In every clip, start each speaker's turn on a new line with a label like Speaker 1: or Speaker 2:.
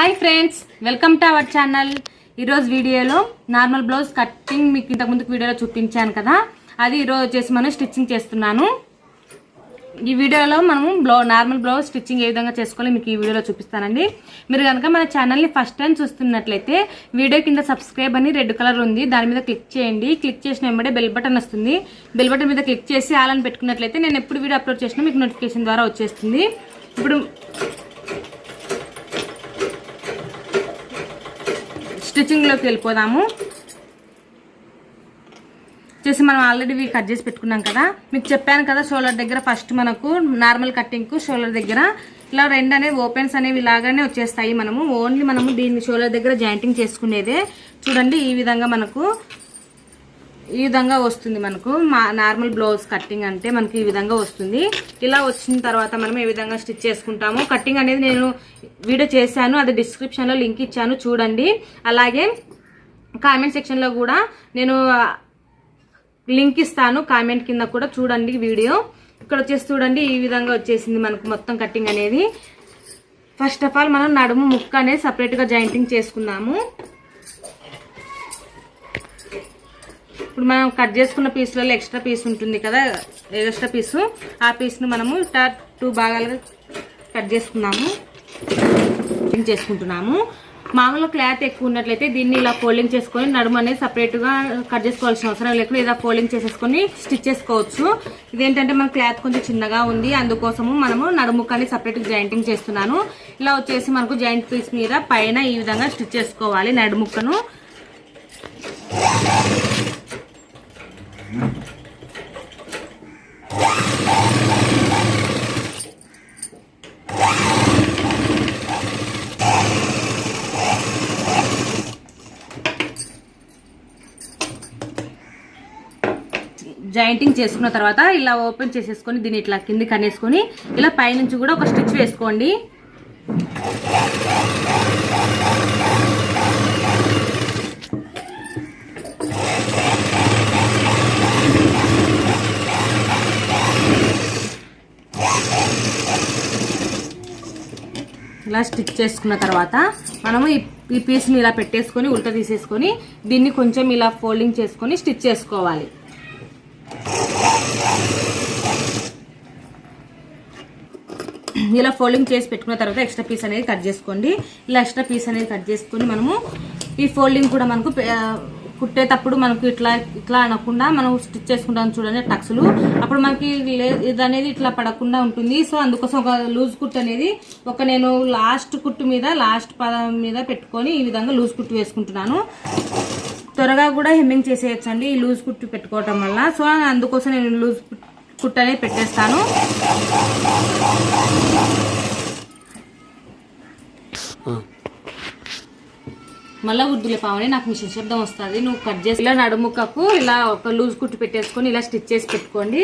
Speaker 1: Hi friends welcome to our channel. ఈరోజు వీడియోలో normal blouse cutting మీకు ఇంతకుముందు వీడియోలో చూపించాను కదా. అది ఈరోజు వచ్చేసి మనం స్టిచ్చింగ్ చేస్తున్నాను. ఈ వీడియోలో మనము బ్లౌ నార్మల్ బ్లౌజ్ స్టిచ్చింగ్ ఏ విధంగా చేసుకోవాలో మీకు ఈ వీడియోలో చూపిస్తానండి. మీరు కనుక మన ఛానల్ని ఫస్ట్ టైం చూస్తున్నట్లయితే వీడియో కింద సబ్స్క్రైబ్ అని రెడ్ కలర్ ఉంది. దాని మీద క్లిక్ చేయండి. క్లిక్ చేసిన వెంబడే బెల్ బటన్ వస్తుంది. బెల్ బటన్ మీద క్లిక్ చేసి ఆలని పెట్టుకున్నట్లయితే నేను ఎప్పుడు వీడియో అప్లోడ్ చేసినా మీకు నోటిఫికేషన్ ద్వారా వచ్చేస్తుంది. ఇప్పుడు స్టిచ్చింగ్లోకి వెళ్ళిపోదాము. చేసి మనం ఆల్రెడీ ఇవి కట్ చేసి పెట్టుకున్నాం కదా. మీకు చెప్పాను కదా షోల్డర్ దగ్గర ఫస్ట్ మనకు నార్మల్ కట్టింగ్కు షోల్డర్ దగ్గర. ఇలా రెండు అనేవి ఓపెన్స్ అనేవి ఇలాగానే వచ్చేస్తాయి మనము. ఓన్లీ మనము దీన్ని షోల్డర్ దగ్గర జాయింటింగ్ చేసుకునేదే. చూడండి ఈ విధంగా మనకు ఈ విధంగా వస్తుంది మనకు. మా నార్మల్ బ్లౌజ్ కట్టింగ్ అంటే మనకి ఈ విధంగా వస్తుంది. ఇలా వచ్చిన తర్వాత మనం ఏ విధంగా స్టిచ్ చేసుకుంటాము కట్టింగ్ అనేది నేను వీడియో చేశాను అది డిస్క్రిప్షన్లో లింక్ ఇచ్చాను చూడండి. అలాగే కామెంట్ సెక్షన్లో కూడా నేను లింక్ ఇస్తాను కామెంట్ కింద కూడా చూడండి వీడియో. ఇక్కడ వచ్చేసి చూడండి ఈ విధంగా వచ్చేసింది మనకు మొత్తం కట్టింగ్ అనేది. ఫస్ట్ ఆఫ్ ఆల్ మనం నడుము ముక్క అనేది సపరేట్గా జాయింటింగ్ చేసుకున్నాము. ఇప్పుడు మనం కట్ చేసుకున్న పీసులలో ఎక్స్ట్రా పీస్ ఉంటుంది కదా ఎక్స్ట్రా పీసు. ఆ పీస్ను మనము ఇట్లా టూ భాగాలుగా కట్ చేసుకున్నాము. కటింగ్ చేసుకుంటున్నాము. మామూలుగా క్లాత్ ఎక్కువ ఉన్నట్లయితే దీన్ని ఇలా ఫోల్డింగ్ చేసుకొని నడుము అనేది సపరేట్గా కట్ చేసుకోవాల్సిన అవసరం లేకుండా ఇలా ఫోల్డింగ్ చేసేసుకొని స్టిచ్ చేసుకోవచ్చు. ఇదేంటంటే మన క్లాత్ కొంచెం చిన్నగా ఉంది. అందుకోసము మనము నడుముక్కని సపరేట్గా జాయింటింగ్ చేస్తున్నాను. ఇలా వచ్చేసి మనకు జాయింట్ పీస్ మీద పైన ఈ విధంగా స్టిచ్ చేసుకోవాలి నడుముక్కను జాయింటింగ్ చేసుకున్న తర్వాత ఇలా ఓపెన్ చేసేసుకొని దీన్ని ఇట్లా కిందికి అనేసుకొని ఇలా పైనుంచి కూడా ఒక స్టిచ్ వేసుకోండి. ఇలా స్టిచ్ చేసుకున్న తర్వాత మనము ఈ ఈ పీస్ని ఇలా పెట్టేసుకొని ఉల్ట తీసేసుకొని దీన్ని కొంచెం ఇలా ఫోల్డింగ్ చేసుకొని స్టిచ్ చేసుకోవాలి. ఇలా ఫోల్డింగ్ చేసి పెట్టుకున్న తర్వాత ఎక్స్ట్రా పీస్ అనేది కట్ చేసుకోండి. ఇలా ఎక్స్ట్రా పీస్ అనేది కట్ చేసుకొని మనము ఈ ఫోల్డింగ్ కూడా మనకు కుట్టేటప్పుడు మనకు ఇట్లా ఇట్లా అనకుండా మనం స్టిచ్ చేసుకుంటాం చూడండి టక్స్లు. అప్పుడు మనకి లే- ఇది అనేది ఇట్లా పడకుండా ఉంటుంది. సో అందుకోసం ఒక లూజ్ కుట్ అనేది ఒక నేను లాస్ట్ కుట్టు మీద లాస్ట్ పదం మీద పెట్టుకొని ఈ విధంగా లూజ్ కుట్టు వేసుకుంటున్నాను. త్వరగా కూడా హెమ్మింగ్ చేసేయచ్చండి ఈ లూజ్ కుట్టు పెట్టుకోవటం వల్ల. సో అందుకోసం నేను లూజ్ కుట్టు అనేది పెట్టేస్తాను. మళ్ళా ఉద్దులే పావని నాకు మిషన్ శబ్దం వస్తుంది. నువ్వు కట్ చేసి ఇలా నడుముకకు ఇలా ఒక లూజ్ కుట్టు పెట్టేసుకొని ఇలా స్టిచ్ చేసి పెట్టుకోండి.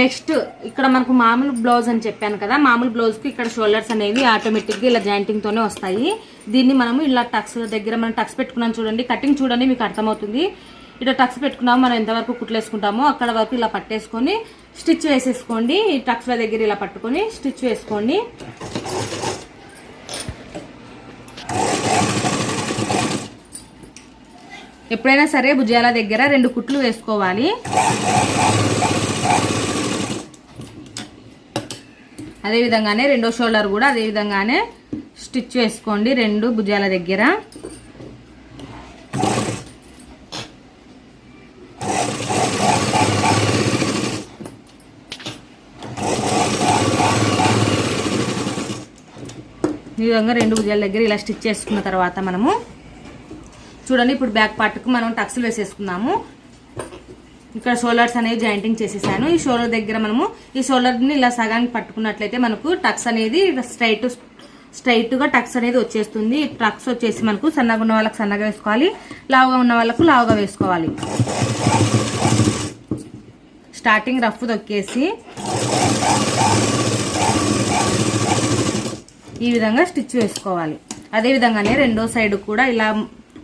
Speaker 1: నెక్స్ట్ ఇక్కడ మనకు మామూలు బ్లౌజ్ అని చెప్పాను కదా మామూలు బ్లౌజ్కి ఇక్కడ షోల్డర్స్ అనేవి ఆటోమేటిక్గా ఇలా జాయింటింగ్తోనే వస్తాయి. దీన్ని మనము ఇలా టక్స్ దగ్గర మనం టక్స్ పెట్టుకున్నాం చూడండి. కటింగ్ చూడండి మీకు అర్థమవుతుంది. ఇటు టక్స్ పెట్టుకున్నాము మనం ఎంతవరకు కుట్లు వేసుకుంటామో అక్కడ వరకు ఇలా పట్టేసుకొని స్టిచ్ వేసేసుకోండి. ఈ టక్స్ల దగ్గర ఇలా పట్టుకొని స్టిచ్ వేసుకోండి. ఎప్పుడైనా సరే భుజాల దగ్గర రెండు కుట్లు వేసుకోవాలి. అదే విధంగానే రెండో షోల్డర్ కూడా అదే విధంగానే స్టిచ్ వేసుకోండి రెండు భుజాల దగ్గర. ఈ విధంగా రెండు భుజాల దగ్గర ఇలా స్టిచ్ చేసుకున్న తర్వాత మనము చూడండి ఇప్పుడు బ్యాక్ పార్ట్కు మనం టక్స్లు వేసేసుకున్నాము ఇక్కడ షోల్డర్స్ అనేవి జాయింటింగ్ చేసేసాను. ఈ షోల్డర్ దగ్గర మనము ఈ షోల్డర్ని ఇలా సగానికి పట్టుకున్నట్లయితే మనకు టక్స్ అనేది స్ట్రైట్ స్ట్రైట్గా టక్స్ అనేది వచ్చేస్తుంది. టక్స్ వచ్చేసి మనకు సన్నగా ఉన్న వాళ్ళకి సన్నగా వేసుకోవాలి. లావుగా ఉన్న వాళ్ళకు లావుగా వేసుకోవాలి. స్టార్టింగ్ రఫ్ తొక్కేసి ఈ విధంగా స్టిచ్ వేసుకోవాలి. అదే విధంగానే రెండో సైడ్ కూడా ఇలా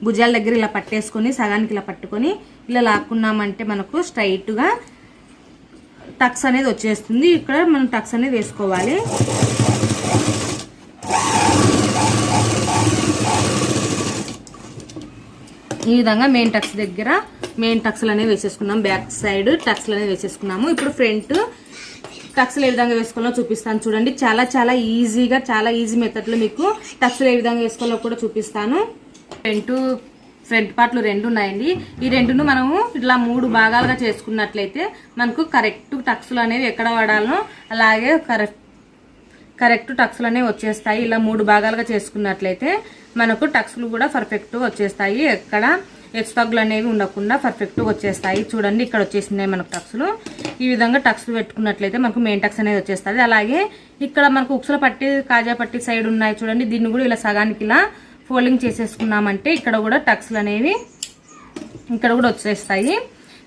Speaker 1: భుజాల దగ్గర ఇలా పట్టేసుకొని సగానికి ఇలా పట్టుకొని ఇలా లాక్కున్నామంటే మనకు స్ట్రైట్గా టక్స్ అనేది వచ్చేస్తుంది. ఇక్కడ మనం టక్స్ అనేది వేసుకోవాలి. ఈ విధంగా మెయిన్ టక్స్ దగ్గర మెయిన్ టక్స్లు అనేవి వేసేసుకున్నాం. బ్యాక్ సైడ్ టక్స్లు అనేవి వేసేసుకున్నాము. ఇప్పుడు ఫ్రంట్ టక్స్లు ఏ విధంగా వేసుకోవాలో చూపిస్తాను. చూడండి చాలా చాలా ఈజీగా చాలా ఈజీ మెథడ్లో మీకు టక్స్లు ఏ విధంగా వేసుకోవాలో కూడా చూపిస్తాను. ఫ్రంట్ ఫ్రంట్ పార్ట్లు రెండు ఉన్నాయండి. ఈ రెండును మనము ఇట్లా మూడు భాగాలుగా చేసుకున్నట్లయితే మనకు కరెక్ట్ టక్స్లు అనేవి ఎక్కడ వాడాలనో అలాగే కరెక్ట్ కరెక్ట్ టక్స్లు అనేవి వచ్చేస్తాయి. ఇలా మూడు భాగాలుగా చేసుకున్నట్లయితే మనకు టక్స్లు కూడా పర్ఫెక్ట్గా వచ్చేస్తాయి. ఎక్కడ ఎక్స్పగ్లు అనేవి ఉండకుండా పర్ఫెక్ట్గా వచ్చేస్తాయి. చూడండి ఇక్కడ వచ్చేసినాయి మనకు టక్స్లు. ఈ విధంగా టక్స్లు పెట్టుకున్నట్లయితే మనకు మెయిన్ టక్స్ అనేది వచ్చేస్తుంది. అలాగే ఇక్కడ మనకు ఉక్సుల పట్టి కాజా పట్టి సైడ్ ఉన్నాయి చూడండి. దీన్ని కూడా ఇలా సగానికి ఇలా ఫోల్డింగ్ చేసేసుకున్నామంటే ఇక్కడ కూడా టక్స్లు అనేవి ఇక్కడ కూడా వచ్చేస్తాయి.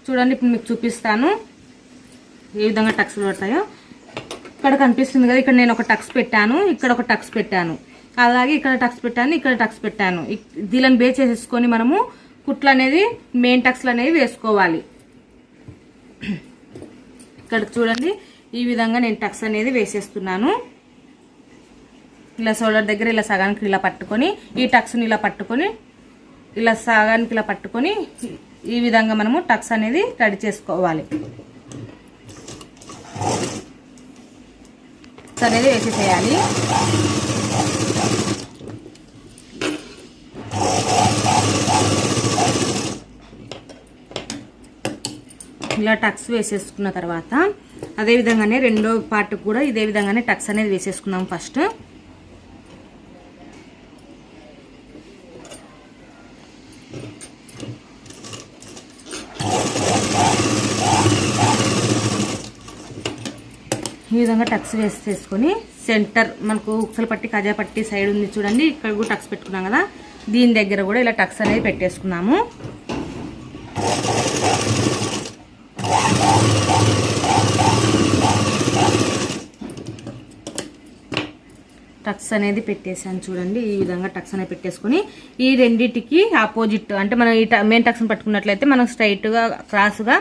Speaker 1: చూడండి ఇప్పుడు మీకు చూపిస్తాను. ఏ విధంగా టక్స్లు పడతాయో. ఇక్కడ కనిపిస్తుంది కదా ఇక్కడ నేను ఒక టక్స్ పెట్టాను ఇక్కడ ఒక టక్స్ పెట్టాను. అలాగే ఇక్కడ టక్స్ పెట్టాను ఇక్కడ టక్స్ పెట్టాను. దీనిని బే చేసేసుకొని మనము కుట్లు అనేది మెయిన్ టక్స్లు అనేవి వేసుకోవాలి. ఇక్కడ చూడండి ఈ విధంగా నేను టక్స్ అనేది వేసేస్తున్నాను. ఇలా షోల్డర్ దగ్గర ఇలా సగానికి ఇలా పట్టుకొని ఈ టక్స్ని ఇలా పట్టుకొని ఇలా సగానికి ఇలా పట్టుకొని ఈ విధంగా మనము టక్స్ అనేది రెడీ చేసుకోవాలి. అనేది వేసేసేయాలి. ఇలా టక్స్ వేసేసుకున్న తర్వాత అదే విధంగానే రెండో పార్ట్ కూడా ఇదే విధంగానే టక్స్ అనేది వేసేసుకున్నాం ఫస్ట్. విధంగా టక్స్ వేసేసుకొని సెంటర్ మనకు ఉక్సల పట్టి కజా పట్టి సైడ్ ఉంది చూడండి. ఇక్కడ కూడా టక్స్ పెట్టుకున్నాం కదా. దీని దగ్గర కూడా ఇలా టక్స్ అనేది పెట్టేసుకున్నాము. టక్స్ అనేది పెట్టేసాను చూడండి. ఈ విధంగా టక్స్ అనేది పెట్టేసుకొని ఈ రెండింటికి ఆపోజిట్ అంటే మనం ఈ మెయిన్ టక్స్ని పట్టుకున్నట్లయితే మనం స్ట్రైట్గా క్రాస్గా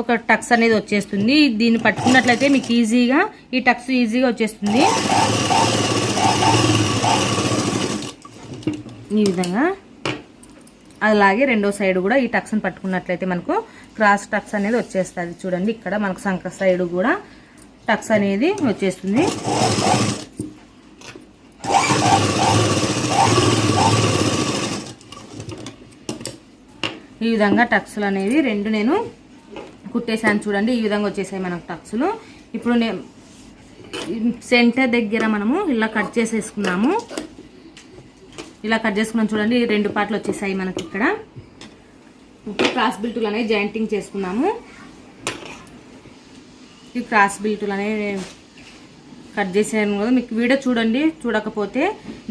Speaker 1: ఒక టక్స్ అనేది వచ్చేస్తుంది. దీన్ని పట్టుకున్నట్లయితే మీకు ఈజీగా ఈ టక్స్ ఈజీగా వచ్చేస్తుంది. ఈ విధంగా. అలాగే రెండో సైడ్ కూడా ఈ టక్స్ని పట్టుకున్నట్లయితే మనకు క్రాస్ టక్స్ అనేది వచ్చేస్తుంది. చూడండి ఇక్కడ మనకు సంక సైడ్ కూడా టక్స్ అనేది వచ్చేస్తుంది. ఈ విధంగా టక్స్లు అనేవి రెండు నేను కుట్టేసాను చూడండి ఈ విధంగా వచ్చేసాయి మనకు టక్స్లు. ఇప్పుడు నేను సెంటర్ దగ్గర మనము ఇలా కట్ చేసేసుకున్నాము. ఇలా కట్ చేసుకున్నాం చూడండి రెండు పార్ట్లు వచ్చేసాయి మనకి ఇక్కడ. ఇప్పుడు క్రాస్ బిల్టులు అనేవి జాయింటింగ్ చేసుకున్నాము. ఈ క్రాస్ బిల్టులు అనేవి కట్ చేసాను కదా మీకు వీడియో చూడండి చూడకపోతే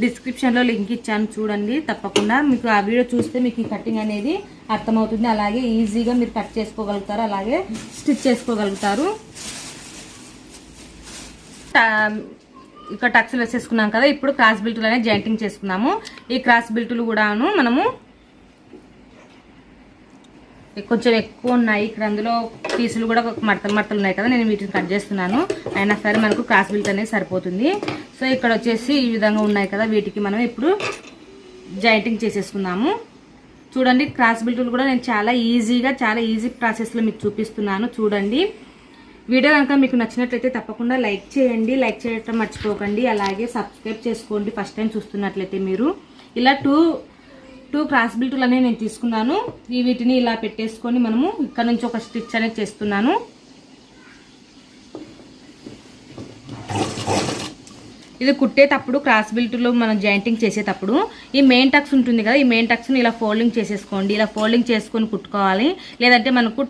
Speaker 1: డిస్క్రిప్షన్లో లింక్ ఇచ్చాను చూడండి తప్పకుండా. మీకు ఆ వీడియో చూస్తే మీకు ఈ కటింగ్ అనేది అర్థమవుతుంది. అలాగే ఈజీగా మీరు కట్ చేసుకోగలుగుతారు. అలాగే స్టిచ్ చేసుకోగలుగుతారు. టా- ఇక్కడ టక్స్లు వేసేసుకున్నాం కదా ఇప్పుడు క్రాస్ బిల్టులు అనేది జాయింటింగ్ చేసుకున్నాము ఈ క్రాస్ బిల్టులు కూడాను మనము కొంచెం ఎక్కువ ఉన్నాయి. ఇక్కడ అందులో పీసులు కూడా మడతలు మడతలు ఉన్నాయి కదా నేను వీటిని కట్ చేస్తున్నాను. అయినా సరే మనకు క్రాస్ బిల్ట్ అనేది సరిపోతుంది. సో ఇక్కడ వచ్చేసి ఈ విధంగా ఉన్నాయి కదా వీటికి మనం ఇప్పుడు జాయింటింగ్ చేసేసుకుందాము. చూడండి క్రాస్ బిల్టులు కూడా నేను చాలా ఈజీగా చాలా ఈజీ ప్రాసెస్లో మీకు చూపిస్తున్నాను. చూడండి. వీడియో కనుక మీకు నచ్చినట్లయితే తప్పకుండా లైక్ చేయండి. లైక్ చేయటం మర్చిపోకండి. అలాగే సబ్స్క్రైబ్ చేసుకోండి ఫస్ట్ టైం చూస్తున్నట్లయితే మీరు. ఇలా టూ టూ క్రాస్ బిల్టులు అనేవి నేను తీసుకున్నాను. ఈ వీటిని ఇలా పెట్టేసుకొని మనము ఇక్కడ నుంచి ఒక స్టిచ్ అనేది చేస్తున్నాను. ఇది కుట్టేటప్పుడు క్రాస్ బిల్ట్లో మనం జాయింటింగ్ చేసేటప్పుడు ఈ మెయిన్ టక్స్ ఉంటుంది కదా ఈ మెయిన్ టక్స్ని ఇలా ఫోల్డింగ్ చేసేసుకోండి. ఇలా ఫోల్డింగ్ చేసుకొని కుట్టుకోవాలి. లేదంటే మనకు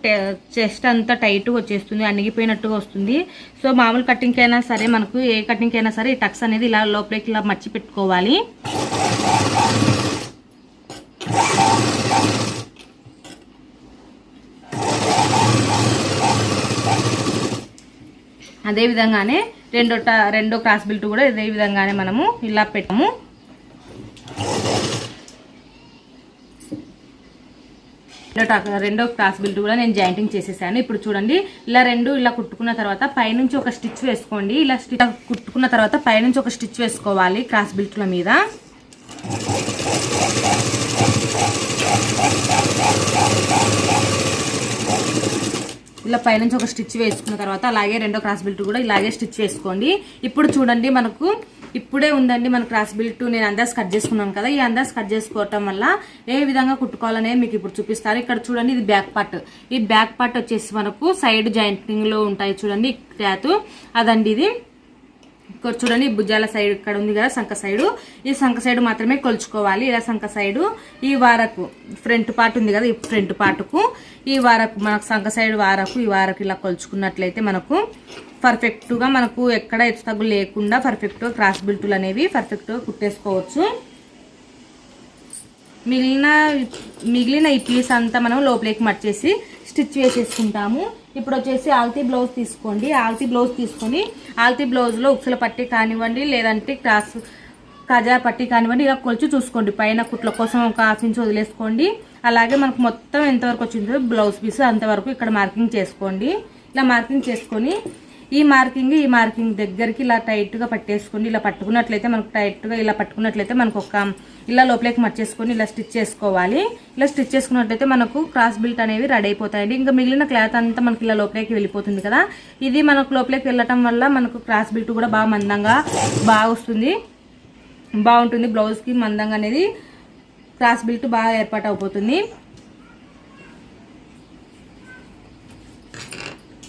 Speaker 1: చెస్ట్ అంతా టైట్గా వచ్చేస్తుంది అణిగిపోయినట్టుగా వస్తుంది. సో మామూలు కటింగ్కి అయినా సరే మనకు ఏ కటింగ్కి అయినా సరే ఈ టక్స్ అనేది ఇలా లోపలికి ఇలా మర్చి పెట్టుకోవాలి. అదే విధంగానే రెండో ట- రెండో క్రాస్ బిల్ట్ కూడా ఇదే విధంగానే మనము ఇలా పెట్టాము. రెండో టా- రెండో క్రాస్ బిల్ట్ కూడా నేను జాయింటింగ్ చేసేసాను. ఇప్పుడు చూడండి ఇలా రెండు ఇలా కుట్టుకున్న తర్వాత పైనుంచి ఒక స్టిచ్ వేసుకోండి. ఇలా స్టిచ్ కుట్టుకున్న తర్వాత పైనుంచి ఒక స్టిచ్ వేసుకోవాలి క్రాస్ బిల్ట్ల మీద. ఇలా పైనుంచి ఒక స్టిచ్ వేసుకున్న తర్వాత అలాగే రెండో క్రాస్ బిల్ట్ కూడా ఇలాగే స్టిచ్ వేసుకోండి. ఇప్పుడు చూడండి మనకు ఇప్పుడే ఉందండి మన క్రాస్ బిల్ట్. నేను అందాజ్ కట్ చేసుకున్నాను కదా ఈ అందాజ్ కట్ చేసుకోవటం వల్ల ఏ విధంగా కుట్టుకోవాలనేది మీకు ఇప్పుడు చూపిస్తారు ఇక్కడ చూడండి ఇది బ్యాక్ పార్ట్. ఈ బ్యాక్ పార్ట్ వచ్చేసి మనకు సైడ్ జాయింటింగ్లో ఉంటాయి చూడండి క్లాత్. అదండి ఇది. ఇక్కడ చూడండి భుజాల సైడ్ ఇక్కడ ఉంది కదా సంఖ సైడు. ఈ సంఖ సైడ్ మాత్రమే కొలుచుకోవాలి. ఇలా సంఖ సైడు ఈ వారకు ఫ్రంట్ పార్ట్ ఉంది కదా ఈ ఫ్రంట్ పార్ట్కు. ఈ వారకు మనకు సంఖ సైడ్ వారకు ఈ వారకు ఇలా కొలుచుకున్నట్లయితే మనకు పర్ఫెక్ట్గా మనకు ఎక్కడ ఎత్తు తగ్గు లేకుండా పర్ఫెక్ట్గా క్రాస్ బిల్టులు అనేవి పర్ఫెక్ట్గా కుట్టేసుకోవచ్చు. మిగిలిన మిగిలిన ఈ పీస్ అంతా మనం లోపలికి మర్చేసి స్టిచ్ వేసేసుకుంటాము. ఇప్పుడు వచ్చేసి ఆల్తీ బ్లౌజ్ తీసుకోండి. ఆల్తీ బ్లౌజ్ తీసుకొని ఆల్తీ బ్లౌజ్లో ఉక్సుల పట్టి కానివ్వండి లేదంటే క్రాస్ కాజా పట్టి కానివ్వండి ఇలా కొలిచి చూసుకోండి. పైన కుట్ల కోసం ఒక హాఫ్ ఇంచ్ వదిలేసుకోండి. అలాగే మనకు మొత్తం ఎంతవరకు వచ్చిందో బ్లౌజ్ పీస్ అంతవరకు ఇక్కడ మార్కింగ్ చేసుకోండి. ఇలా మార్కింగ్ చేసుకొని ఈ మార్కింగ్ ఈ మార్కింగ్ దగ్గరికి ఇలా టైట్గా పట్టేసుకోండి. ఇలా పట్టుకున్నట్లయితే మనకు టైట్గా ఇలా పట్టుకున్నట్లయితే మనకు ఒక ఇలా లోపలికి మర్చేసుకొని ఇలా స్టిచ్ చేసుకోవాలి. ఇలా స్టిచ్ చేసుకున్నట్లయితే మనకు క్రాస్ బిల్ట్ అనేవి రెడీ అయిపోతాయండి. ఇంకా మిగిలిన క్లాత్ అంతా మనకి ఇలా లోపలికి వెళ్ళిపోతుంది కదా. ఇది మనకు లోపలికి వెళ్ళటం వల్ల మనకు క్రాస్ బిల్ట్ కూడా బాగా మందంగా బాగా వస్తుంది. బాగుంటుంది. బ్లౌజ్కి మందంగా అనేది క్రాస్ బిల్ట్ బాగా ఏర్పాటు అయిపోతుంది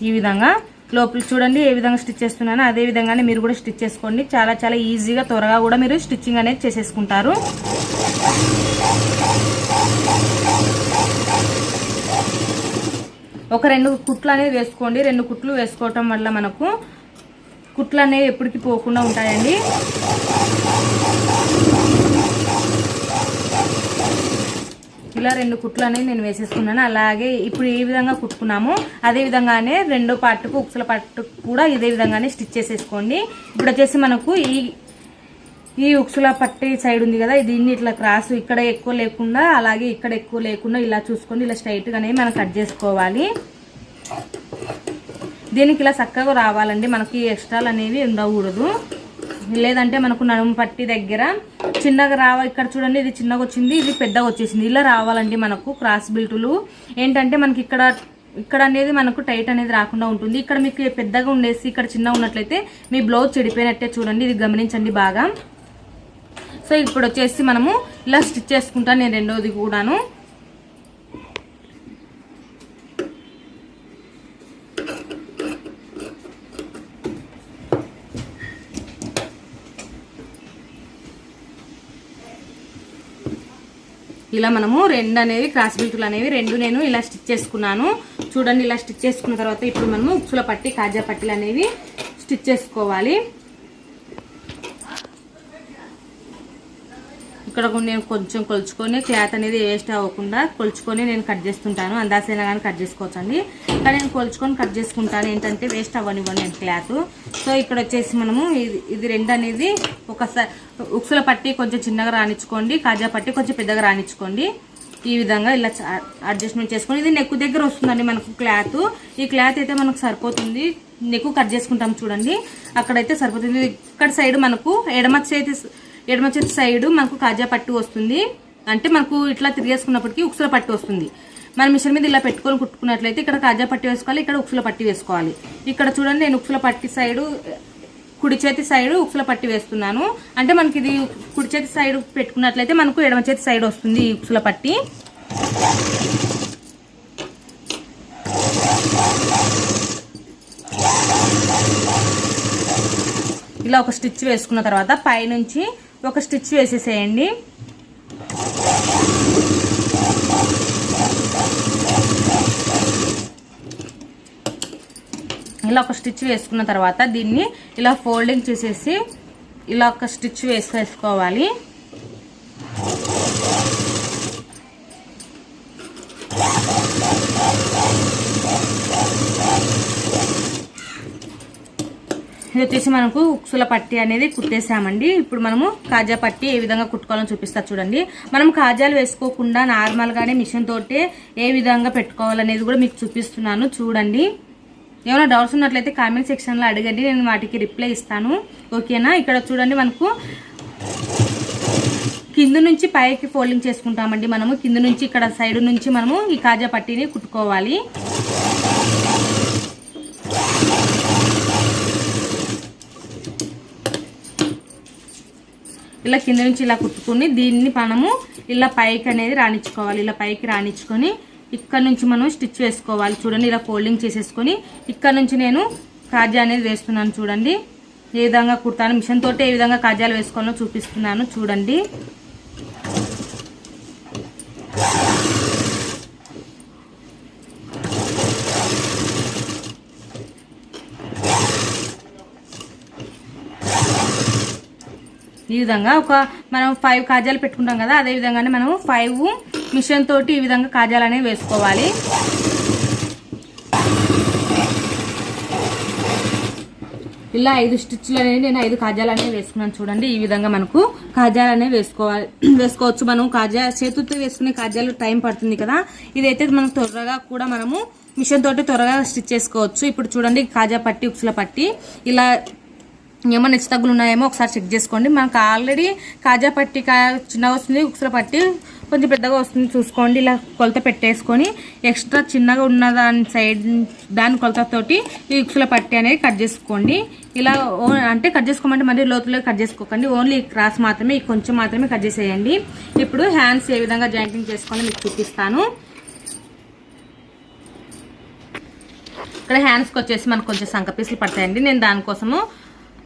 Speaker 1: ఈ విధంగా లోపల చూడండి ఏ విధంగా స్టిచ్ చేస్తున్నానో అదే విధంగానే మీరు కూడా స్టిచ్ చేసుకోండి. చాలా చాలా ఈజీగా త్వరగా కూడా మీరు స్టిచ్చింగ్ అనేది చేసేసుకుంటారు. ఒక రెండు కుట్లు అనేది వేసుకోండి. రెండు కుట్లు వేసుకోవటం వల్ల మనకు కుట్లు అనేవి ఎప్పటికి పోకుండా ఉంటాయండి. ఇలా రెండు కుట్లు అనేది నేను వేసేసుకున్నాను. అలాగే ఇప్పుడు ఏ విధంగా కుట్టుకున్నామో అదే విధంగానే రెండో పార్ట్కు ఉక్సల పట్టు కూడా ఇదే విధంగానే స్టిచ్ చేసేసుకోండి. ఇప్పుడు వచ్చేసి మనకు ఈ ఈ ఉక్సుల పట్టి సైడ్ ఉంది కదా దీన్ని ఇట్లా క్రాస్ ఇక్కడ ఎక్కువ లేకుండా అలాగే ఇక్కడ ఎక్కువ లేకుండా ఇలా చూసుకొని ఇలా స్ట్రైట్గానే మనం కట్ చేసుకోవాలి. దీనికి ఇలా చక్కగా రావాలండి. మనకి ఎక్స్ట్రాలు అనేవి ఉండకూడదు. లేదంటే మనకు నడుము పట్టి దగ్గర చిన్నగా రావ ఇక్కడ చూడండి ఇది చిన్నగా వచ్చింది ఇది పెద్దగా వచ్చేసింది. ఇలా రావాలండి మనకు క్రాస్ బిల్టులు ఏంటంటే మనకి ఇక్కడ ఇక్కడ అనేది మనకు టైట్ అనేది రాకుండా ఉంటుంది. ఇక్కడ మీకు పెద్దగా ఉండేసి ఇక్కడ చిన్నగా ఉన్నట్లయితే మీ బ్లౌజ్ చెడిపోయినట్టే చూడండి. ఇది గమనించండి బాగా. సో ఇప్పుడు వచ్చేసి మనము ఇలా స్టిచ్ చేసుకుంటాను నేను రెండోది కూడాను. ఇలా మనము రెండు అనేవి క్రాస్ బిల్టులు అనేవి రెండు నేను ఇలా స్టిచ్ చేసుకున్నాను. చూడండి ఇలా స్టిచ్ చేసుకున్న తర్వాత ఇప్పుడు మనము ఉక్సుల పట్టి కాజా పట్టీలు అనేవి స్టిచ్ చేసుకోవాలి. ఇక్కడ నేను కొంచెం కొలుచుకొని క్లాత్ అనేది వేస్ట్ అవ్వకుండా కొలుచుకొని నేను కట్ చేస్తుంటాను. అందాసైనా కానీ కట్ చేసుకోవచ్చు ఇంకా నేను కొలుచుకొని కట్ చేసుకుంటాను. ఏంటంటే వేస్ట్ అవ్వనివ్వండి నేను క్లాత్ సో ఇక్కడ వచ్చేసి మనము ఇది ఇది రెండు అనేది ఒకసారి ఉక్సుల పట్టి కొంచెం చిన్నగా రానిచ్చుకోండి కాజా పట్టి కొంచెం పెద్దగా రానిచ్చుకోండి ఈ విధంగా ఇలా అడ్జస్ట్మెంట్ చేసుకొని ఇది నెక్కు దగ్గర వస్తుందండి మనకు క్లాత్ ఈ క్లాత్ అయితే మనకు సరిపోతుంది. నెక్కు కట్ చేసుకుంటాం చూడండి. అక్కడైతే సరిపోతుంది. ఇక్కడ సైడ్ మనకు ఎడమ చేతి ఎడమ చేతి సైడ్ మనకు కాజా పట్టు వస్తుంది. అంటే మనకు ఇట్లా తిరిగేసుకున్నప్పటికీ ఉక్సుల పట్టు వస్తుంది. మన మిషన్ మీద ఇలా పెట్టుకొని కుట్టుకున్నట్లయితే ఇక్కడ కాజా పట్టి వేసుకోవాలి ఇక్కడ ఉక్సుల పట్టి వేసుకోవాలి. ఇక్కడ చూడండి నేను ఉక్సుల పట్టి సైడు కుడి చేతి సైడ్ ఉక్సుల పట్టి వేస్తున్నాను. అంటే మనకి ఇది కుడి చేతి సైడ్ పెట్టుకున్నట్లయితే మనకు ఎడమ చేతి సైడ్ వస్తుంది ఈ ఉక్సుల పట్టి. ఇలా ఒక స్టిచ్ వేసుకున్న తర్వాత పైనుంచి ఒక స్టిచ్ వేసేసేయండి. ఇలా ఒక స్టిచ్ వేసుకున్న తర్వాత దీన్ని ఇలా ఫోల్డింగ్ చేసేసి ఇలా ఒక స్టిచ్ వేసేసుకోవాలి. వేసుకోవాలి ఇది వచ్చేసి మనకు ఉక్సుల పట్టి అనేది కుట్టేసామండి. ఇప్పుడు మనము కాజా పట్టి ఏ విధంగా కుట్టుకోవాలని చూపిస్తా చూడండి. మనం కాజాలు వేసుకోకుండా నార్మల్గానే మిషన్ తోటే ఏ విధంగా పెట్టుకోవాలనేది కూడా మీకు చూపిస్తున్నాను. చూడండి. ఏమైనా డౌట్స్ ఉన్నట్లయితే కామెంట్ సెక్షన్లో అడగండి నేను వాటికి రిప్లై ఇస్తాను. ఓకేనా ఇక్కడ చూడండి మనకు కింద నుంచి పైకి ఫోల్డింగ్ చేసుకుంటామండి మనము. కింద నుంచి ఇక్కడ సైడ్ నుంచి మనము ఈ కాజా పట్టీని కుట్టుకోవాలి. ఇలా కింద నుంచి ఇలా కుట్టుకుని దీన్ని మనము ఇలా పైకి అనేది రాణించుకోవాలి. ఇలా పైకి రాణించుకొని ఇక్కడ నుంచి మనం స్టిచ్ వేసుకోవాలి. చూడండి ఇలా ఫోల్డింగ్ చేసేసుకొని ఇక్కడ నుంచి నేను కాజా అనేది వేస్తున్నాను చూడండి. ఏ విధంగా కుడతాను మిషన్ తోటి ఏ విధంగా కాజాలు వేసుకోవాలో చూపిస్తున్నాను చూడండి. ఈ విధంగా ఒక మనం ఫైవ్ కాజాలు పెట్టుకుంటాం కదా అదే విధంగానే మనం ఫైవ్ మిషన్ తోటి ఈ విధంగా కాజాలు అనేవి వేసుకోవాలి. ఇలా ఐదు స్టిచ్లు అనేవి నేను ఐదు కాజాలు అనేవి వేసుకున్నాను చూడండి. ఈ విధంగా మనకు కాజాలు అనేవి వేసుకోవాలి. వేసుకోవచ్చు. మనం కాజా చేతులతో వేసుకునే కాజాలు టైం పడుతుంది కదా. ఇదైతే మనం త్వరగా కూడా మనము మిషన్ తోటి త్వరగా స్టిచ్ చేసుకోవచ్చు. ఇప్పుడు చూడండి కాజా పట్టి ఉక్సుల పట్టి. ఇలా ఏమైనా హెచ్చు తగ్గులు ఉన్నాయేమో ఒకసారి చెక్ చేసుకోండి. మనకు ఆల్రెడీ కాజా పట్టి కా చిన్నగా వస్తుంది ఉక్సుల పట్టి కొంచెం పెద్దగా వస్తుంది చూసుకోండి. ఇలా కొలత పెట్టేసుకొని ఎక్స్ట్రా చిన్నగా ఉన్న దాని సైడ్ దాని కొలతతోటి ఈ ఇక్సుల పట్టి అనేది కట్ చేసుకోండి. ఇలా ఓ- అంటే కట్ చేసుకోమంటే మళ్ళీ లోతులో కట్ చేసుకోకండి. ఓన్లీ క్రాస్ మాత్రమే కొంచెం మాత్రమే కట్ చేసేయండి. ఇప్పుడు హ్యాండ్స్ ఏ విధంగా జాయింటింగ్ చేసుకోవాలో మీకు చూపిస్తాను. ఇక్కడ హ్యాండ్స్కి వచ్చేసి మనకు కొంచెం సంక పీసులు పడతాయండి. నేను దానికోసము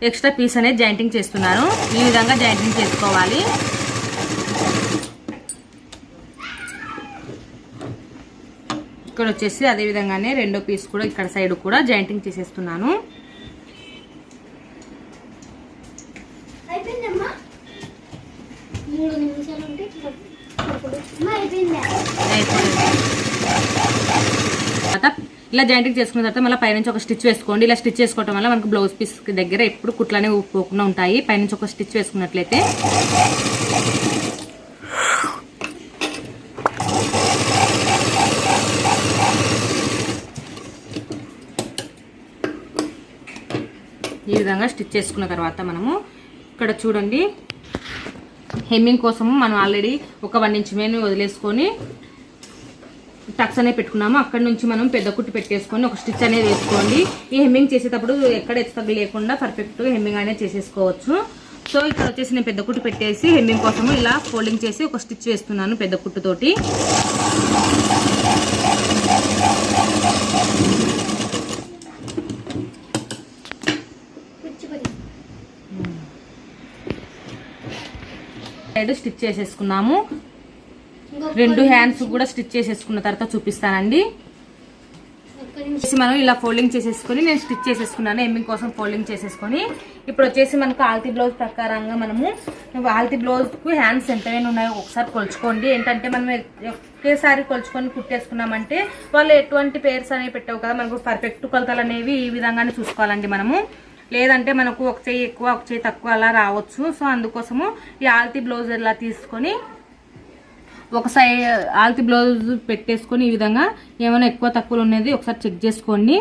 Speaker 1: ఎక్స్ట్రా పీస్ అనేది జాయింటింగ్ చేస్తున్నాను. ఈ విధంగా జాయింటింగ్ చేసుకోవాలి. ఇక్కడ వచ్చేసి అదే విధంగానే రెండో పీస్ కూడా ఇక్కడ సైడ్ కూడా జాయింటింగ్ చేసేస్తున్నాను. తర్వాత ఇలా జాయింటింగ్ చేసుకున్న తర్వాత మళ్ళీ పైనుంచి ఒక స్టిచ్ వేసుకోండి. ఇలా స్టిచ్ చేసుకోవడం వల్ల మనకు బ్లౌజ్ పీస్ దగ్గర ఎప్పుడు కుట్లనే పోకుండా ఉంటాయి. పైనుంచి ఒక స్టిచ్ వేసుకున్నట్లయితే విధంగా స్టిచ్ చేసుకున్న తర్వాత మనము ఇక్కడ చూడండి. హెమ్మింగ్ కోసము మనం ఆల్రెడీ ఒక వన్ ఇంచ్ మేము వదిలేసుకొని టక్స్ అనేది పెట్టుకున్నాము. అక్కడ నుంచి మనం పెద్ద కుట్టు పెట్టేసుకొని ఒక స్టిచ్ అనేది వేసుకోండి. ఈ హెమ్మింగ్ చేసేటప్పుడు ఎక్కడ ఎత్తగ లేకుండా పర్ఫెక్ట్గా హెమ్మింగ్ అనేది చేసేసుకోవచ్చు. సో ఇక్కడ వచ్చేసి నేను పెద్ద కుట్టు పెట్టేసి హెమ్మింగ్ కోసము ఇలా ఫోల్డింగ్ చేసి ఒక స్టిచ్ వేస్తున్నాను పెద్ద కుట్టుతోటి. సైడ్ స్టిచ్ చేసేసుకున్నాము. రెండు హ్యాండ్స్ కూడా స్టిచ్ చేసేసుకున్న తర్వాత చూపిస్తానండి. మనం ఇలా ఫోల్డింగ్ చేసేసుకొని నేను స్టిచ్ చేసేసుకున్నాను ఎమ్మింగ్ కోసం ఫోల్డింగ్ చేసేసుకొని. ఇప్పుడు వచ్చేసి మనకు ఆల్తీ బ్లౌజ్ ప్రకారంగా మనము ఆల్తీ బ్లౌజ్కు హ్యాండ్స్ ఎంతైనా ఉన్నాయో ఒకసారి కొలుచుకోండి. ఏంటంటే మనం ఒకేసారి కొలుచుకొని కుట్టేసుకున్నామంటే వాళ్ళు ఎటువంటి పేర్స్ అనేవి పెట్టవు కదా. మనకు పర్ఫెక్ట్ కొలతలు అనేవి ఈ విధంగానే చూసుకోవాలండి మనము. లేదంటే మనకు ఒక చెయ్యి ఎక్కువ ఒక చెయ్యి తక్కువ అలా రావచ్చు. సో అందుకోసము ఈ ఆల్తీ బ్లౌజ్ ఇలా తీసుకొని ఒక ఆల్తీ ఆల్తి బ్లౌజ్ పెట్టేసుకొని ఈ విధంగా ఏమైనా ఎక్కువ తక్కువలు ఉన్నది ఒకసారి చెక్ చేసుకోండి.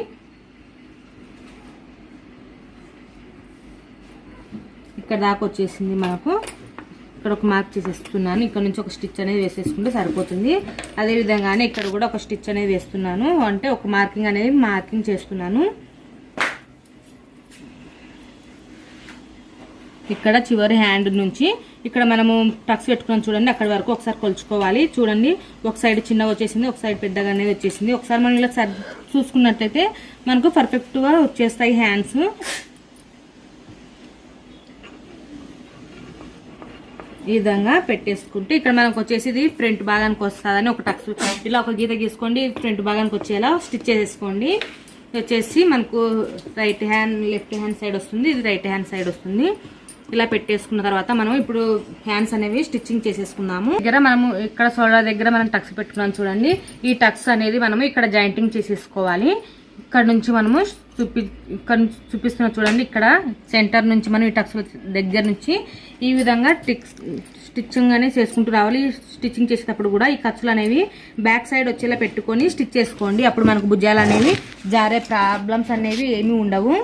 Speaker 1: ఇక్కడ దాకా వచ్చేసింది మనకు ఇక్కడ ఒక మార్క్ చేసేస్తున్నాను. ఇక్కడ నుంచి ఒక స్టిచ్ అనేది వేసేసుకుంటే సరిపోతుంది. అదే విధంగానే ఇక్కడ కూడా ఒక స్టిచ్ అనేది వేస్తున్నాను. అంటే ఒక మార్కింగ్ అనేది మార్కింగ్ చేస్తున్నాను. ఇక్కడ చివరి హ్యాండ్ నుంచి ఇక్కడ మనము టక్స్ పెట్టుకున్నాం చూడండి అక్కడ వరకు ఒకసారి కొలుచుకోవాలి. చూడండి ఒక సైడ్ చిన్నగా వచ్చేసింది ఒక సైడ్ పెద్దగా అనేది వచ్చేసింది. ఒకసారి మనం ఇలా సర్ చూసుకున్నట్లయితే మనకు పర్ఫెక్ట్గా వచ్చేస్తాయి హ్యాండ్స్ ఈ విధంగా పెట్టేసుకుంటే ఇక్కడ మనకు వచ్చేసి ఇది ఫ్రంట్ భాగానికి వస్తుందని ఒక టక్స్. ఇలా ఒక గీత గీసుకోండి ఫ్రంట్ భాగానికి వచ్చేలా స్టిచ్ చేసేసుకోండి. వచ్చేసి మనకు right hand left hand side వస్తుంది ఇది రైట్ హ్యాండ్ సైడ్ వస్తుంది. ఇలా పెట్టేసుకున్న తర్వాత మనం ఇప్పుడు హ్యాండ్స్ అనేవి స్టిచ్చింగ్ చేసేసుకుందాము. దగ్గర మనము ఇక్కడ సోల్డర్ దగ్గర మనం టక్స్ పెట్టుకున్నాం చూడండి. ఈ టక్స్ అనేది మనము ఇక్కడ జాయింటింగ్ చేసేసుకోవాలి. ఇక్కడ నుంచి మనము చూపి ఇక్కడ నుంచి చూపిస్తున్నా చూడండి. ఇక్కడ సెంటర్ నుంచి మనం ఈ టక్స్ దగ్గర నుంచి ఈ విధంగా టిక్స్ స్టిచ్చింగ్ అనేది చేసుకుంటూ రావాలి. స్టిచ్చింగ్ చేసేటప్పుడు కూడా ఈ ఖర్చులు అనేవి బ్యాక్ సైడ్ వచ్చేలా పెట్టుకొని స్టిచ్ చేసుకోండి. అప్పుడు మనకు భుజాలు అనేవి జారే ప్రాబ్లమ్స్ అనేవి ఏమీ ఉండవు.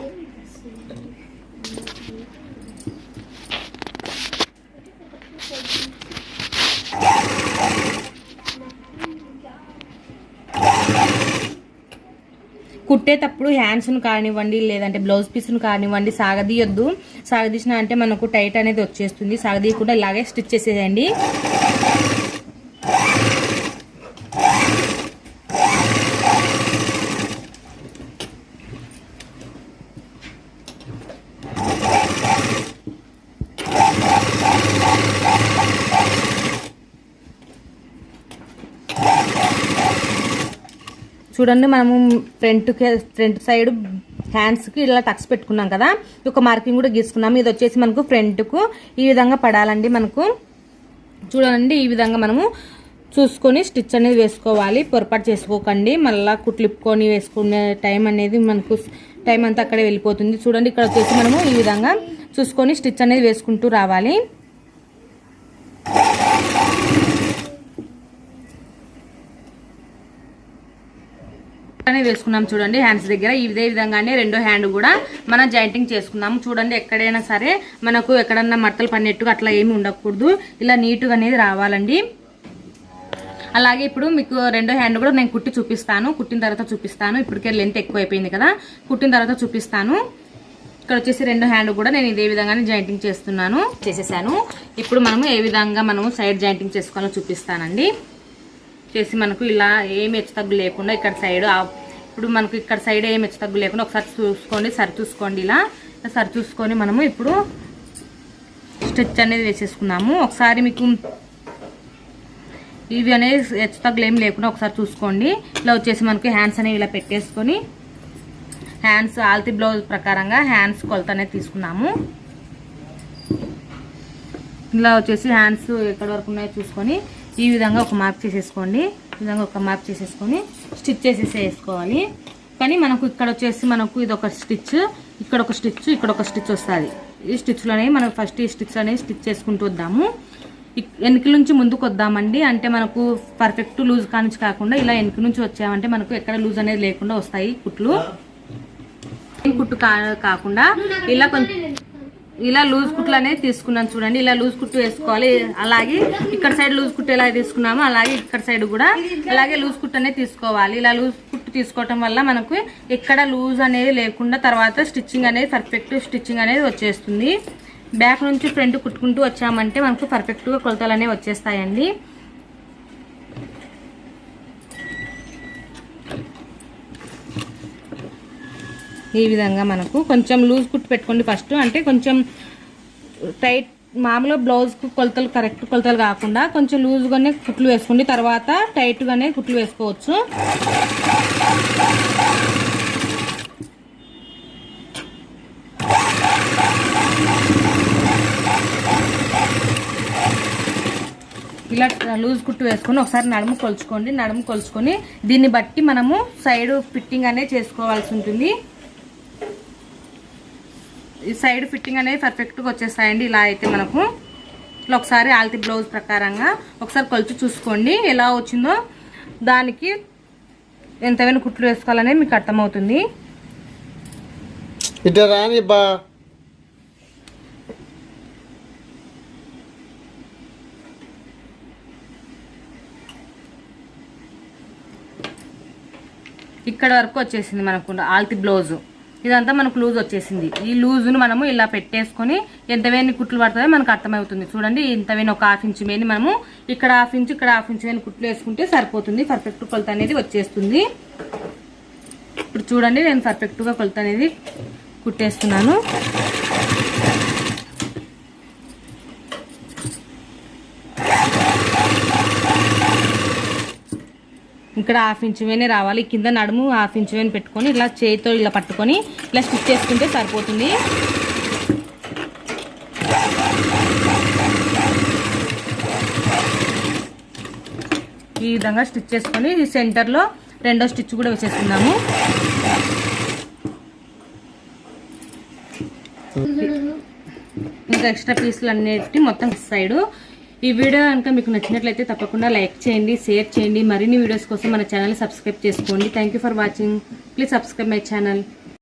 Speaker 1: కుట్టేటప్పుడు హ్యాండ్స్ను కానివ్వండి లేదంటే బ్లౌజ్ పీస్ను కానివ్వండి సాగదీయొద్దు. సాగదీసిన అంటే మనకు టైట్ అనేది వచ్చేస్తుంది. సాగదీయకుండా ఇలాగే స్టిచ్ చేసేయండి. చూడండి మనము ఫ్రంట్ ఫ్రంట్ సైడ్ హ్యాండ్స్కి ఇలా టక్స్ పెట్టుకున్నాం కదా. ఒక మార్కింగ్ కూడా గీసుకున్నాము ఇది వచ్చేసి మనకు ఫ్రంట్కు ఈ విధంగా పడాలండి మనకు. చూడండి ఈ విధంగా మనము చూసుకొని స్టిచ్ అనేది వేసుకోవాలి. పొరపాటు చేసుకోకండి. మళ్ళీ కుట్లిప్పుకొని వేసుకునే టైం అనేది మనకు టైం అంతా అక్కడే వెళ్ళిపోతుంది. చూడండి ఇక్కడ వచ్చేసి మనము ఈ విధంగా చూసుకొని స్టిచ్ అనేది వేసుకుంటూ రావాలి. అనేది వేసుకున్నాం చూడండి హ్యాండ్స్ దగ్గర. ఇదే విధంగానే రెండో హ్యాండ్ కూడా మనం జాయింటింగ్ చేసుకున్నాము చూడండి ఎక్కడైనా సరే మనకు ఎక్కడన్నా మట్టలు పడినట్టుగా అట్లా ఏమి ఉండకూడదు. ఇలా నీట్గా అనేది రావాలండి. అలాగే ఇప్పుడు మీకు రెండో హ్యాండ్ కూడా నేను కుట్టి చూపిస్తాను. కుట్టిన తర్వాత చూపిస్తాను. ఇప్పటికే లెంత్ ఎక్కువ అయిపోయింది కదా. కుట్టిన తర్వాత చూపిస్తాను. ఇక్కడ వచ్చేసి రెండో హ్యాండ్ కూడా నేను ఇదే విధంగానే జాయింటింగ్ చేస్తున్నాను. చేసేసాను. ఇప్పుడు మనము ఏ విధంగా మనము సైడ్ జాయింటింగ్ చేసుకోవాలో చూపిస్తానండి. చేసి మనకు ఇలా ఏమి హెచ్చు తగ్గు లేకుండా ఇక్కడ సైడ్ ఇప్పుడు మనకు ఇక్కడ సైడ్ ఏమి హెచ్చు తగ్గు లేకుండా ఒకసారి చూసుకోండి సరి చూసుకోండి ఇలా. సరి చూసుకొని మనము ఇప్పుడు స్టిచ్ అనేది వేసేసుకున్నాము. ఒకసారి మీకు ఇవి అనేది హెచ్చు తగ్గులు ఏమి లేకుండా ఒకసారి చూసుకోండి. ఇలా వచ్చేసి మనకి హ్యాండ్స్ అనేవి ఇలా పెట్టేసుకొని హ్యాండ్స్ ఆల్తీ బ్లౌజ్ ప్రకారంగా హ్యాండ్స్ కొలత అనేది తీసుకున్నాము. ఇలా వచ్చేసి హ్యాండ్స్ ఎక్కడి వరకు ఉన్నాయో చూసుకొని ఈ విధంగా ఒక మార్క్ చేసేసుకోండి. ఈ విధంగా ఒక మార్క్ చేసేసుకొని స్టిచ్ చేసేసి వేసుకోవాలి. కానీ మనకు ఇక్కడ వచ్చేసి మనకు ఇది ఒక స్టిచ్ ఇక్కడ ఒక స్టిచ్ ఇక్కడ ఒక స్టిచ్ వస్తుంది. ఈ స్టిచ్లోనే మనం ఫస్ట్ ఈ స్టిచ్ అనేవి స్టిచ్ చేసుకుంటూ వద్దాము. వెనుక వెనక నుంచి ముందుకు వద్దామండి. అంటే మనకు పర్ఫెక్ట్ లూజ్ కానించి కాకుండా ఇలా వెనక నుంచి వచ్చామంటే మనకు ఎక్కడ లూజ్ అనేది లేకుండా వస్తాయి కుట్లు. కుట్టు కా కాకుండా ఇలా కొంచెం ఇలా లూజ్ కుట్లు అనేది తీసుకున్నాను చూడండి. ఇలా లూజ్ కుట్టు వేసుకోవాలి. అలాగే ఇక్కడ సైడ్ లూజ్ కుట్టు ఎలా తీసుకున్నామో అలాగే ఇక్కడ సైడ్ కూడా అలాగే లూజ్ కుట్టు అనేది తీసుకోవాలి. ఇలా లూజ్ కుట్టు తీసుకోవటం వల్ల మనకు ఎక్కడ లూజ్ అనేది లేకుండా తర్వాత స్టిచ్చింగ్ అనేది పర్ఫెక్ట్ స్టిచ్చింగ్ అనేది వచ్చేస్తుంది. బ్యాక్ నుంచి ఫ్రంట్ కుట్టుకుంటూ వచ్చామంటే మనకు పర్ఫెక్ట్గా కొలతలు అనేవి వచ్చేస్తాయండి. ఈ విధంగా మనకు కొంచెం లూజ్ కుట్టు పెట్టుకోండి ఫస్ట్ అంటే కొంచెం టైట్ మామూలుగా బ్లౌజ్కు కొలతలు కరెక్ట్ కొలతలు కాకుండా కొంచెం లూజ్గానే కుట్లు వేసుకోండి. తర్వాత టైట్గానే కుట్లు వేసుకోవచ్చు. ఇలా లూజ్ కుట్టు వేసుకొని ఒకసారి నడుము కొలుచుకోండి. నడుము కొలుచుకొని దీన్ని బట్టి మనము సైడ్ ఫిట్టింగ్ అనేది చేసుకోవాల్సి ఉంటుంది. ఈ సైడ్ ఫిట్టింగ్ అనేది పర్ఫెక్ట్గా వచ్చేస్తాయండి. ఇలా అయితే మనకు ఇట్లా ఒకసారి ఆల్తి బ్లౌజ్ ప్రకారంగా ఒకసారి కొలుచు చూసుకోండి. ఎలా వచ్చిందో దానికి ఎంతైనా కుట్లు వేసుకోవాలనేది మీకు అర్థమవుతుంది.
Speaker 2: ఇట్లా రాని బా.
Speaker 1: ఇక్కడ వరకు వచ్చేసింది మనకు ఆల్తి బ్లౌజ్. ఇదంతా మనకు లూజ్ వచ్చేసింది. ఈ లూజ్ను మనము ఇలా పెట్టేసుకొని ఎంత వేని కుట్లు పడుతుందో మనకు అర్థమవుతుంది. చూడండి ఇంత వేని ఒక హాఫ్ ఇంచ్ వేని మనము ఇక్కడ హాఫ్ ఇంచ్ ఇక్కడ హాఫ్ ఇంచ్ వేని కుట్లు వేసుకుంటే సరిపోతుంది. పర్ఫెక్ట్ కొలత అనేది వచ్చేస్తుంది. ఇప్పుడు చూడండి నేను పర్ఫెక్ట్గా కొలత అనేది కుట్టేస్తున్నాను. ఇక్కడ హాఫ్ ఇంచ్ వేనే రావాలి. కింద నడుము హాఫ్ ఇంచ్ వేని పెట్టుకొని ఇలా చేతితో ఇలా పట్టుకొని ఇలా స్టిచ్ చేసుకుంటే సరిపోతుంది. ఈ విధంగా స్టిచ్ చేసుకొని సెంటర్లో రెండో స్టిచ్ కూడా వేసేసుకుందాము. ఇంకా ఎక్స్ట్రా పీసులు అన్నిటి మొత్తం సైడు ఈ వీడియో కనుక మీకు నచ్చినట్లయితే తప్పకుండా లైక్ చేయండి షేర్ చేయండి. మరిన్ని వీడియోస్ కోసం మన ఛానల్ సబ్స్క్రైబ్ చేసుకోండి. Thank for watching please subscribe my channel